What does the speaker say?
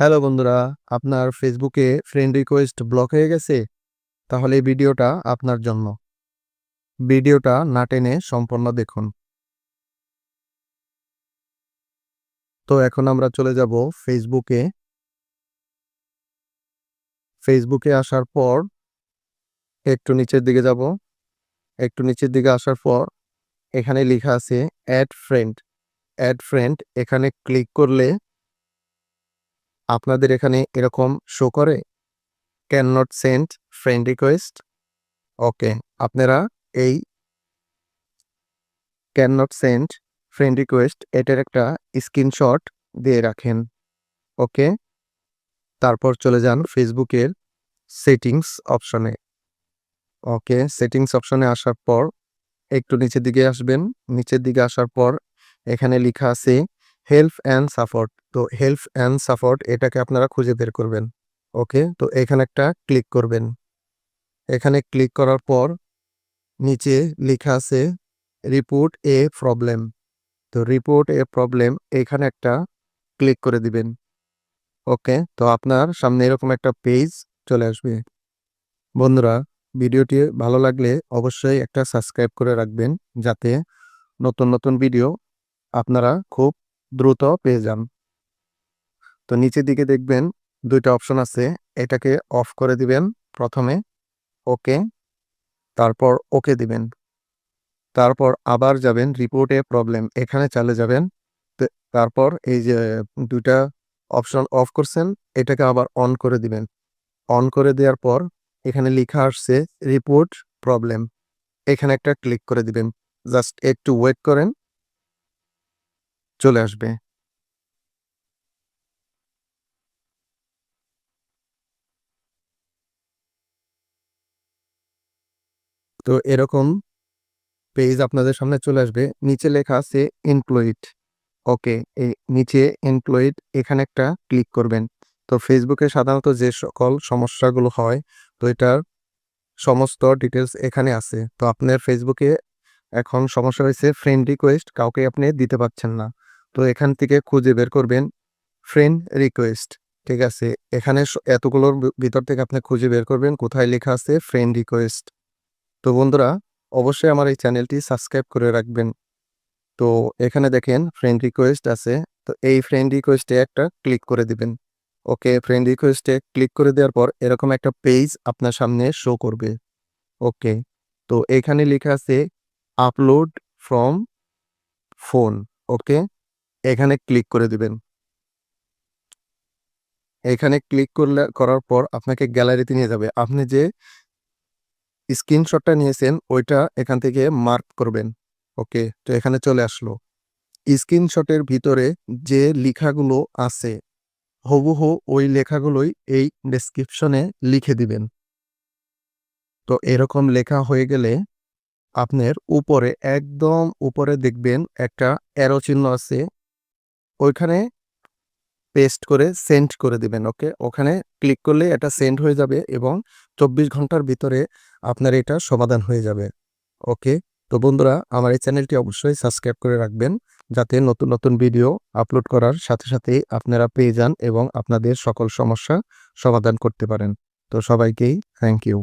Hello বন্ধুরা, আপনার ফেসবুকে ফ্রেন্ড রিকোয়েস্ট ব্লক হয়ে গেছে? তাহলে ভিডিওটা আপনার জন্য। ভিডিওটা না টেনে সম্পূর্ণ দেখুন। তো এখন আমরা চলে যাব ফেসবুকে। ফেসবুকে আসার পর একটু নিচের দিকে যাব। একটু নিচের দিকে আসার পর এখানে লেখা আছে অ্যাড ফ্রেন্ড অ্যাড ফ্রেন্ড এখানে ক্লিক করলে আপনাদের এখানে এরকম শো করে? Can not send friend request okay আপনারা এই can not send friend request এটার একটা স্ক্রিনশট দিয়ে রাখেন। ওকে তারপর চলে যান ফেসবুকের সেটিংস অপশনে ওকে সেটিংস অপশনে আসার পর একটু নিচের দিকে আসবেন। নিচের দিকে আসার পর এখানে লেখা আছে হেল্প অ্যান্ড সাপোর্ট। তো হেল্প অ্যান্ড সাপোর্ট এটাকে আপনারা খুঁজে বের করবেন। ওকে? তো এখানে একটা ক্লিক করবেন। এখানে ক্লিক করার পর নিচে লেখা আছে রিপোর্ট এ প্রবলেম। তো রিপোর্ট এ প্রবলেম এখানে একটা ক্লিক করে দিবেন। ওকে? তো আপনার সামনে এরকম একটা পেজ চলে আসবে। বন্ধুরা, ভিডিওটি ভালো লাগলে অবশ্যই একটা সাবস্ক্রাইব করে রাখবেন যাতে নতুন নতুন ভিডিও আপনারা খুব দ্রুত পেয়ে যান। তো নিচের দিকে দেখবেন দুইটা অপশন আছে, এটাকে অফ করে দিবেন প্রথমে ওকে তারপর ওকে দিবেন। তারপর আবার যাবেন রিপোর্টে প্রবলেম এখানে চলে যাবেন। তারপর এই যে দুইটা অপশন অফ করছেন, এটাকে আবার অন করে দিবেন। অন করে দেওয়ার পর এখানে লেখা আসছে রিপোর্ট প্রবলেম এখানে একটা ক্লিক করে দিবেন। জাস্ট একটু ওয়েট করেন চলে আসবে। তো এরকম পেজ আপনাদের সামনে চলে আসবে। নিচে লেখা আছে এমপ্লয়েড ওকে এই নিচে এমপ্লয়েড এখানে একটা ক্লিক করবেন। তো ফেসবুকে সাধারণত যে সকল সমস্যাগুলো হয়, তো এটার সমস্ত ডিটেলস এখানে আছে। তো আপনার ফেসবুকে এখন সমস্যা হয়েছে ফ্রেন্ড রিকোয়েস্ট কাউকে আপনি দিতে পারছেন না। তো এখান থেকে খুঁজে বের করবেন ফ্রেন্ড রিকোয়েস্ট ঠিক আছে? এখানে এতগুলোর ভিতর থেকে আপনি খুঁজে বের করবেন কোথায় লেখা আছে ফ্রেন্ড রিকোয়েস্ট তো বন্ধুরা, অবশ্যই আমার এই চ্যানেলটি সাবস্ক্রাইব করে রাখবেন। তো এখানে দেখেন ফ্রেন্ড রিকোয়েস্ট আছে, তো এই ফ্রেন্ড রিকোয়েস্টে একটা ক্লিক করে দিবেন। ওকে ফ্রেন্ড রিকোয়েস্টে ক্লিক করে দেওয়ার পর এরকম একটা পেজ আপনার সামনে শো করবে। ওকে, তো এখানে লেখা আছে আপলোড ফ্রম ফোন ওকে? এখানে ক্লিক করে দিবেন। এখানে ক্লিক করলে, করার পর আপনাকে গ্যালারিতে নিয়ে যাবে। আপনি যে স্ক্রিনশটটা নিয়েছেন, ওইটা এখান থেকে মার্ক করবেন। ওকে তো এখানে চলে আসলো। স্ক্রিনশটের ভিতরে যে লেখাগুলো আছে, হুবহু ওই লেখাগুলোই এই ডেসক্রিপশনে লিখে দিবেন। তো এরকম লেখা হয়ে গেলে আপনার উপরে, একদম উপরে দেখবেন একটা অ্যারো চিহ্ন আছে। ওইখানে পেস্ট করে সেন্ড করে দিবেন ওকে ওখানে ক্লিক করলে এটা সেন্ড হয়ে যাবে এবং চব্বিশ ঘণ্টার ভিতরে আপনার এটা সমাধান হয়ে যাবে ওকে তো বন্ধুরা, আমার এই চ্যানেলটি অবশ্যই সাবস্ক্রাইব করে রাখবেন যাতে নতুন নতুন ভিডিও আপলোড করার সাথে সাথে আপনারা পেয়ে যান এবং আপনাদের সকল সমস্যা সমাধান করতে পারেন। তো সবাইকেই থ্যাংক ইউ